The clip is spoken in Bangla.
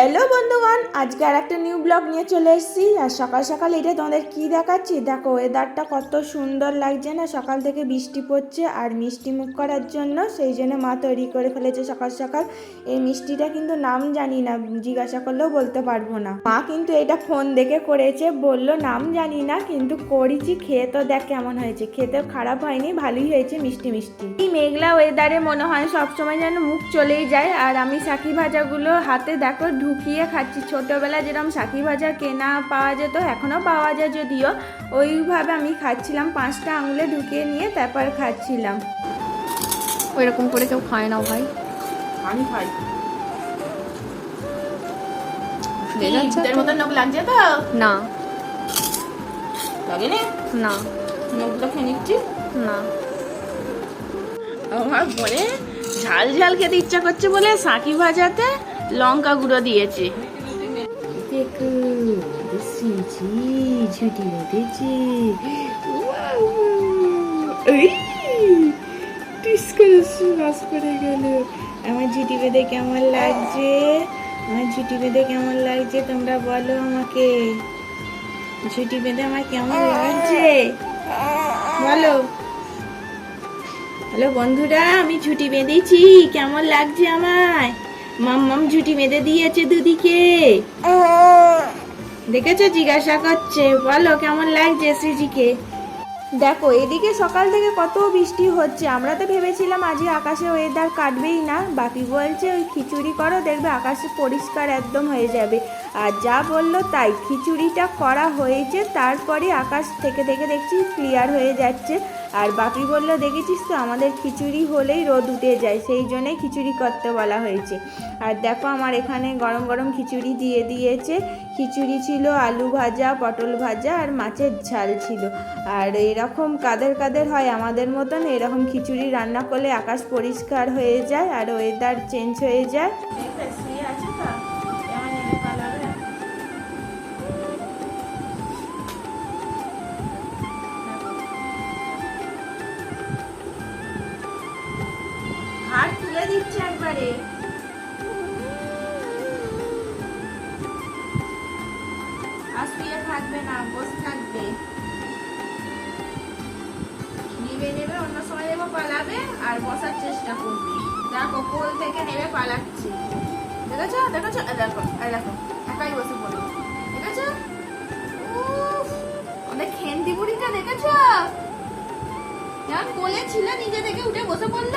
হ্যালো বন্ধুগণ আজকে আর একটা নিউ ব্লগ নিয়ে চলে এসেছি। আর সকাল সকাল এটা তোমাদের কি দেখাচ্ছি? দেখো ওয়েদারটা কত সুন্দর লাগছে না? সকাল থেকে বৃষ্টি পড়ছে আর মিষ্টি মুখ করার জন্য, সেই জন্য মা তৈরি করে ফেলেছে সকাল সকাল। এই মিষ্টিটা কিন্তু নাম জানি না, জিজ্ঞাসা করলেও বলতে পারব না। মা কিন্তু এটা ফোন দেখে করেছে, বলল, নাম জানি না, কিন্তু করেছি, খেয়ে তো দেখ কেমন হয়েছে। খেতে খারাপ হয়নি, ভালোই হয়েছে, মিষ্টি মিষ্টি। এই মেঘলা ওয়েদারে মনে হয় সবসময় যেন মুখ চলেই যায়। আর আমি সাকি ভাজাগুলো হাতে, দেখো, ঢুকিয়ে খাচ্ছি ছোটোবেলা যেরকম সাকি ভাজা কেনা পাওয়া যেত এখনও পাওয়া যায় যদিও। ওইভাবে আমি খাচ্ছিলাম পাঁচটা আঙুলে ঢুকিয়ে নিয়ে তারপর খাচ্ছিলাম। ওইরকম করে কেউ খায় না ভাই। আমি খাই। নখ লাগছে তো? না। লাগে না। না নখগুলো খেয়ে নিচ্ছি? না। আমার বলে ঝাল ঝাল খেতে ইচ্ছা করছে বলে সাকি ভাজাতে লঙ্কা গুঁড়ো দিয়েছে। দেখো সিজি ঝুটি বেঁধেছে। বাস করে গেল। আমার ঝুটি বেঁধে কেমন লাগছে? আমার ঝুটি বেঁধে কেমন লাগছে তোমরা বলো আমাকে। ঝুটি বেঁধে আমার কেমন লাগছে? বলো। হ্যালো বন্ধুরা, আমি ঝুটি বেঁধেছি। কেমন লাগছে আমায়? মাম্মাম ঝুটি বেঁধে দিয়েছে দুদিকে। দেখেছ? জিজ্ঞাসা করছে। বলো, কেমন লাগছে শ্রীজিকে? দেখো, এদিকে সকাল থেকে কত বৃষ্টি হচ্ছে। আমরা তো ভেবেছিলাম আজকে আকাশে ওয়েদার কাটবেই না। বাপি বলছে, ওই খিচুড়ি করো, দেখবে আকাশে পরিষ্কার একদম হয়ে যাবে। আর যা বলল তাই। খিচুড়িটা করা হয়েছে, তারপরে আকাশ থেকে থেকে দেখছি ক্লিয়ার হয়ে যাচ্ছে। আর বাপি বলল, দেখেছিস তো, আমাদের খিচুড়ি হলেই রোদ উঠে যায়, সেই জন্যই খিচুড়ি করতে বলা হয়েছে। আর দেখো, আমার এখানে গরম গরম খিচুড়ি দিয়ে দিয়েছে। খিচুড়ি ছিল আলু ভাজা, পটল ভাজা আর মাছের ঝাল ছিল। আর এরকম কাদের কাদের হয় আমাদের মতন, এরকম খিচুড়ি রান্না করলে আকাশ পরিষ্কার হয়ে যায় আর ওয়েদার চেঞ্জ হয়ে যায়। হাত তুলে দিচ্ছে একবারে। আর শুয়ে থাকবে না, বসে থাকবে। নেবে নেবে, অন্য সময় পালাবে আর বসার চেষ্টা থেকে পালাচ্ছে। দেখেছ? দেখেছ? একাই বসে দেখেছ? বুড়িটা দেখেছ? কোলে ছিল, নিজে থেকে উঠে বসে পড়ল।